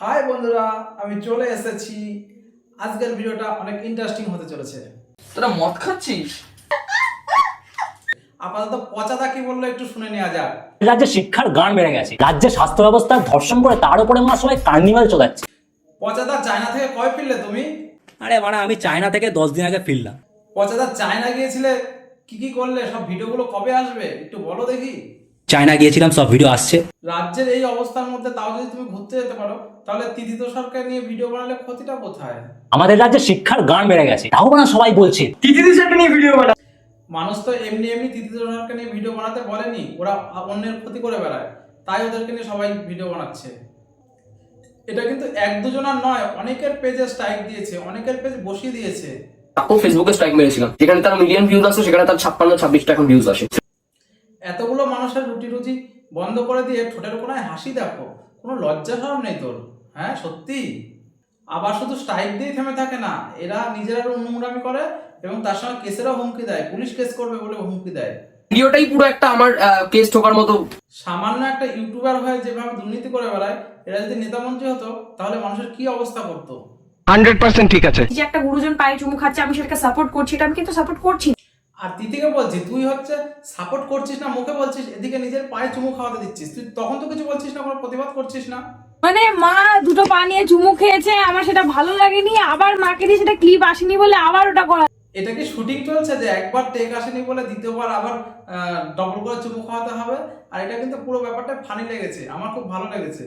High বন্ধুরা আমি চলে এসেছি। আজকের ভিডিওটা অনেক ইন্টারেস্টিং হতে চলেছে। তোরা মদ খাচ্ছিস? আপাতত পচাদা কি বলল একটু শুনে নেওয়া যাক। রাজ্যে শিক্ষার গান বেড়ে গেছে। রাজ্যে স্বাস্থ্য ব্যবস্থা ধর্ষণ করে তার উপরে মা সবাই কার্নিভাল চলাচ্ছে। পচাদা চায়না থেকে কয় ফিরলে তুমি? আরে মানে আমি চায়না থেকে দশ দিন আগে ফিরলাম। পচাদা চায়না গিয়েছিলে? কি কি করলে? সব ভিডিওগুলো কবে আসবে? একটু বলো দেখি। চায়না গিয়েছিলাম সব ভিডিও আসছে। রাজ্যের এই অবস্থার মধ্যে তাও যদি তুমি ঘুরতে যেতে পারো তাহলে তিথিত সরকার নিয়ে ভিডিও বানালে ক্ষতিটা কোথায়? আমাদের রাজ্যে শিক্ষার গান বেড়ে গেছে তাও না সবাই বলছে। তিথিত সরকার নিয়ে ভিডিও বানা মানুষ তো এমনি এমনি তিথিত সরকার নিয়ে ভিডিও বানাতে বলেনি ওরা অন্যের ক্ষতি করে বেড়ায় তাই ওদেরকে নিয়ে সবাই ভিডিও বানাচ্ছে। এটা কিন্তু এক দুজনের নয় অনেকের পেজে স্ট্রাইক দিয়েছে অনেকের পেজ বসিয়ে দিয়েছে। তাকেও ফেসবুকে স্ট্রাইক মেরেছিলাম যেখানে তার মিলিয়ন ভিউজ আসে সেখানে তার ছাপ্পান্ন ছাব্বিশটা এখন ভিউজ আসে। এতগুলো মানুষের রুটি রুজি বন্ধ করে দিয়ে ঠোঁটের কোনায় হাসি দেখো। কোনো লজ্জা সরম নেই তোর হ্যাঁ সত্যি? আবার শুধু স্ট্রাইক দিয়ে থেমে থাকে না এরা নিজেরা নোংরামি করে এবং তার সঙ্গে কেসেরও হুমকি দেয় পুলিশ কেস করবে বলে হুমকি দেয়। ভিডিওটাই পুরো একটা আমার কেস ঠোকার মতো। সামান্য একটা ইউটিউবার হয়ে যেভাবে দুর্নীতি করে বেড়ায় এরা যদি নেতামন্ত্রী হতো তাহলে মানুষের কি অবস্থা করতো? হান্ড্রেড পার্সেন্ট ঠিক আছে। যে একটা গুরুজন পায়ে চুমু খাচ্ছে আমি সেটাকে সাপোর্ট করছি এটা আমি কিন্তু সাপোর্ট করছি। আর তিতিকে বলছি তুই হচ্ছে সাপোর্ট করছিস না মুখে বলছিস এদিকে নিজের পায়ে চুমু খাওয়াতে দিচ্ছিস। তুই তখন তো কিছু বলছিস না কোনো প্রতিবাদ করছিস না? মানে মা দুটো পা নিয়ে চুমু খেয়েছে আমার সেটা ভালো লাগেনি আবার মাকে দিয়ে সেটা ক্লিপ আসেনি বলে আবার ওটা করা এটা কি শুটিং চলছে যে একবার টেক আসেনি বলে দ্বিতীয়বার আবার ডবল করে চুমু খাওয়াতে হবে? আর এটা কিন্তু পুরো ব্যাপারটা ফানি লেগেছে আমার খুব ভালো লেগেছে।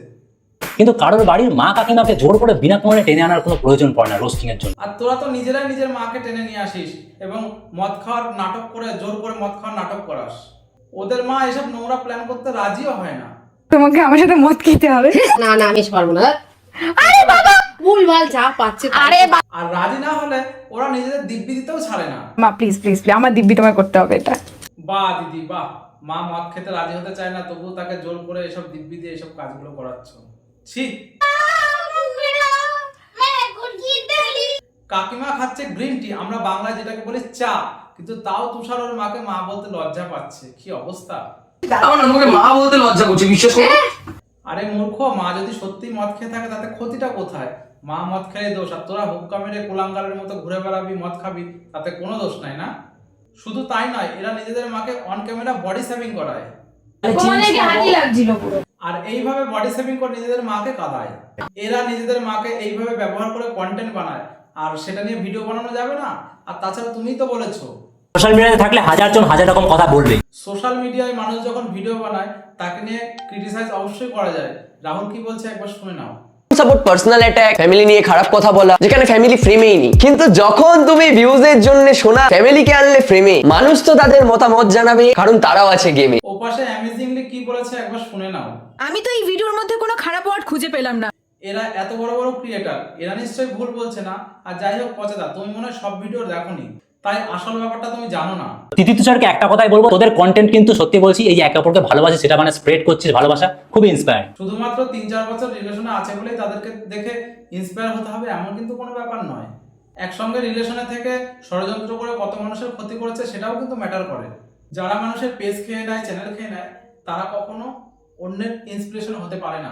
কিন্তু কারোর বাড়ির মা কাকিমাকে জোর করে বিনা প্রমাণে টেনে আনার কোনো প্রয়োজন পড়ে না রোস্টিং এর জন্য। আর তোরা তো নিজেরাই নিজের মাকে টেনে নিয়ে আসিস এবং মদ খাওয়ার নাটক করে জোর করে মদ খাওয়ার নাটক করাস। ওদের মা এসব নোংরা প্ল্যান করতে রাজিও হয় না। তোমাকে আমার সাথে মদ খেতে হবে? না না আমি পারব না। আরে বাবা! ভুলভাল যা পাচ্ছে আরে আর রাজি না হলে ওরা নিজেদের দিব্যি দিতেও ছাড়ে না। মা প্লিজ প্লিজ প্লিজ আমার দিব্যি তোমায় করতে হবে এটা। বাহ দিদি বাহ মা মদ খেতে রাজি হতে চায় না তবুও তাকে জোর করে এসব দিব্যি দিয়ে এসব কাজগুলো করাচ্ছ। ছি। কাকিমা খাচ্ছে গ্রিন টি আমরা বাংলায় যেটাকে বলি চা কিন্তু তাও তুষার ওর মাকে মা বলতে লজ্জা পাচ্ছে। কি অবস্থা? আমার আমাকে মা বলতে লজ্জা করছে বিশ্বাস করো। আরে মূর্খ মা যদি সত্যি মদ খেয়ে থাকে তাতে ক্ষতিটা কোথায়? মা মদ খেলে দোষ আর তোরা হুক্কা মেরে কোলাঙ্গারের মতো ঘুরে বেড়াবি মদ খাবি তাতে কোনো দোষ নাই না? শুধু তাই নয় এরা নিজেদের মাকে অন ক্যামেরা বডি সেভিং করায়। লাগছিল পুরো। আর এইভাবে বডি সেভিং করে নিজেদের মাকে কাঁদায়। এরা নিজেদের মাকে এইভাবে ব্যবহার করে কন্টেন্ট বানায়। আর সেটা নিয়ে ভিডিও বানানো যাবে না। আর তাছাড়া তুমিই তো বলেছ। সোশ্যাল মিডিয়াতে থাকলে হাজার জন হাজার রকম কথা বলবে। সোশ্যাল মিডিয়ায় মানুষ যখন ভিডিও বানায় তাকে নিয়ে ক্রিটিসাইজ অবশ্যই করা যায়। রাহুল কি বলছে একবার শুনে নাও। সাপোর্ট পার্সোনাল অ্যাটাক ফ্যামিলি নিয়ে খারাপ কথা বলা যেখানে ফ্যামিলি ফ্রেমেই নেই। কিন্তু যখন তুমি ভিউজের জন্য শোনা ফ্যামিলিকে আনলে ফ্রেমে মানুষ তো তাদের মতামত জানাবে কারণ তারাও আছে গেমে ও পাশে অ্যামেজিংলি কি বলেছে একবার শুনে নাও। আমি তো এই ভিডিওর মধ্যে কোনো খারাপ ওয়ার্ড খুঁজে পেলাম না। এরা এত বড় বড় ক্রিয়েটার এরা নিশ্চয়ই ভুল বলছে না। আর যাই হোক পচেদা তুমি মনে হয় সব ভিডিও দেখোনি তাই আসল ব্যাপারটা তুমি জানো না। তিতি তুষারকে একটা কথাই বলব তোদের কন্টেন্ট কিন্তু সত্যি বলছি এই যে একে অপরকে ভালোবাসে সেটা মানে স্প্রেড করছিস ভালোবাসা খুবই ইন্সপায়ারিং শুধুমাত্র তিন চার বছর রিলেশনে আছে বলেই তাদেরকে দেখে ইন্সপায়ার হতে হবে এমন কিন্তু কোনো ব্যাপার নয়। একসঙ্গে রিলেশনে থেকে ষড়যন্ত্র করে কত মানুষের ক্ষতি করেছে সেটাও কিন্তু ম্যাটার করে। যারা মানুষের পেজ খেয়ে নেয় চ্যানেল খেয়ে নেয়, তারা কখনো অন্যের ইন্সপিরেশন হতে পারে না।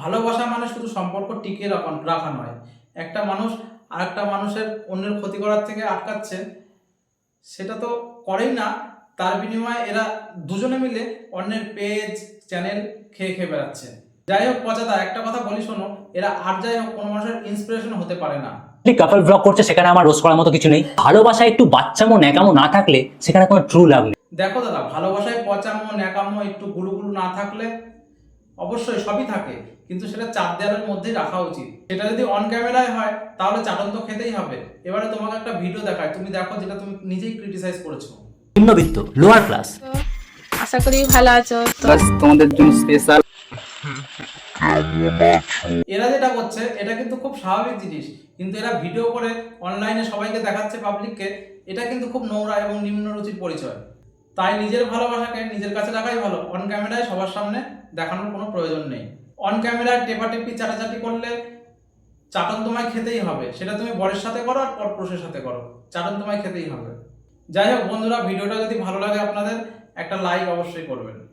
ভালোবাসা মানে শুধু সম্পর্ক টিকিয়ে রাখা নয়। একটা মানুষ আরেকটা মানুষের অন্যের ক্ষতি করার থেকে আটকাচ্ছে, সেটা তো করেই না। তার বিনিময়ে এরা দুজনে মিলে অন্যের পেজ চ্যানেল খেয়ে খেয়ে বেড়াচ্ছে। যাই হোক পচাদা একটা কথা বলি, শোনো, এরা আর যাই হোক, কোনো মানুষের ইন্সপিরেশন হতে পারে না। কাপল ব্লগ করছে, সেখানে আমার রোজ করার মতো কিছু নেই। ভালোবাসা একটু বাচ্চা বাচ্চামো ন্যাকামো না থাকলে, সেখানে কোনো ট্রু লাভ নেই। দেখো দাদা ভালোবাসায় পচামো ন্যাকামো একটু গুলু গুলু না থাকলে অবশ্যই সবই থাকে কিন্তু সেটা চার দেওয়ালের মধ্যেই রাখা উচিত। সেটা যদি অন ক্যামেরায় হয় তাহলে চাটন তো খেতেই হবে। এবারে তোমাকে একটা ভিডিও দেখায় তুমি দেখো যেটা তুমি নিজেই ক্রিটিসাইজ করেছ। নিম্নবিত্ত লোয়ার ক্লাস আশা করি ভালো আছো। তো তোমাদের জন্য স্পেশাল এরা যেটা করছে এটা কিন্তু খুব স্বাভাবিক জিনিস কিন্তু এরা ভিডিও করে অনলাইনে সবাইকে দেখাচ্ছে পাবলিককে এটা কিন্তু খুব নোংরা এবং নিম্নরুচির পরিচয়। তাই নিজের ভালোবাসাকে নিজের কাছে রাখাই ভালো। অন ক্যামেরায় সবার সামনে দেখানোর কোনো প্রয়োজন নেই। অন ক্যামেরায় টেপাটেপি, চাটাচাটি করলে চাটন তোমায় খেতেই হবে। সেটা তুমি বরের সাথে করো আর পরপুরুষের সাথে করো। চাটন তোমায় খেতেই হবে। যাই হোক বন্ধুরা, ভিডিওটা যদি ভালো লাগে আপনাদের, একটা লাইক অবশ্যই করবেন।